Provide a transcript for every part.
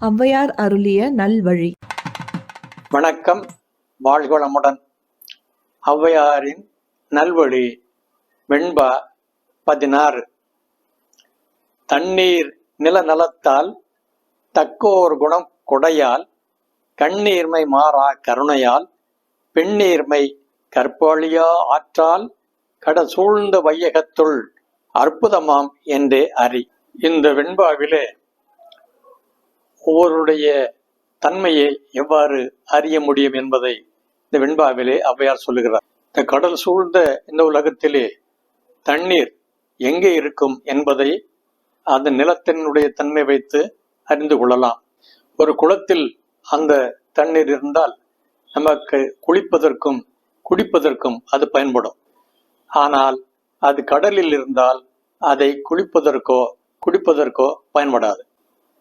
ஔவையார் அருளிய நல்வழி. வணக்கம். வாழ்வளமுடன் ஔவையாரின் நல்வழி வெண்பா பதினாறு. தண்ணீர் நிலநலத்தால் தக்கோர் குணம் கொடையால் கண்ணீர்மை மாறா கருணையால் பெண்ணீர்மை கற்பாளியா ஆற்றால் கட சூழ்ந்த வையகத்துள் அற்புதமாம் என்றே அறி இந்த வெண்பாவிலே ஒவ்வொருடைய தன்மையை எவ்வாறு அறிய முடியும் என்பதை இந்த வெண்பாவிலே அவ்வையார் சொல்லுகிறார். இந்த கடல் சூழ்ந்த இந்த உலகத்திலே தண்ணீர் எங்கே இருக்கும் என்பதை அந்த நிலத்தினுடைய தன்மை வைத்து அறிந்து கொள்ளலாம். ஒரு குளத்தில் அந்த தண்ணீர் இருந்தால் நமக்கு குளிப்பதற்கும் குடிப்பதற்கும் அது பயன்படும். ஆனால் அது கடலில் இருந்தால் அதை குளிப்பதற்கோ குடிப்பதற்கோ பயன்படாது.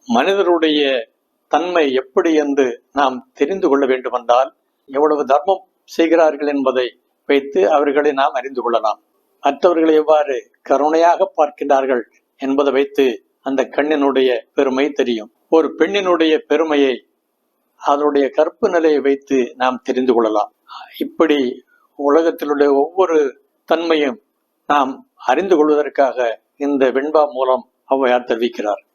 மனிதருடைய தன்மை எப்படி என்று நாம் தெரிந்து கொள்ள வேண்டுமென்றால் எவ்வளவு தர்மம் செய்கிறார்கள் என்பதை வைத்து அவர்களை நாம் அறிந்து கொள்ளலாம். மற்றவர்களை எவ்வாறு கருணையாக பார்க்கிறார்கள் என்பதை வைத்து அந்த கண்ணினுடைய பெருமை தெரியும். ஒரு பெண்ணினுடைய பெருமையை அதனுடைய கற்பு நிலையை வைத்து நாம் தெரிந்து கொள்ளலாம். இப்படி உலகத்திலுடைய ஒவ்வொரு தன்மையும் நாம் அறிந்து கொள்வதற்காக இந்த வெண்பா மூலம் ஔவையார் தெரிவிக்கிறார்.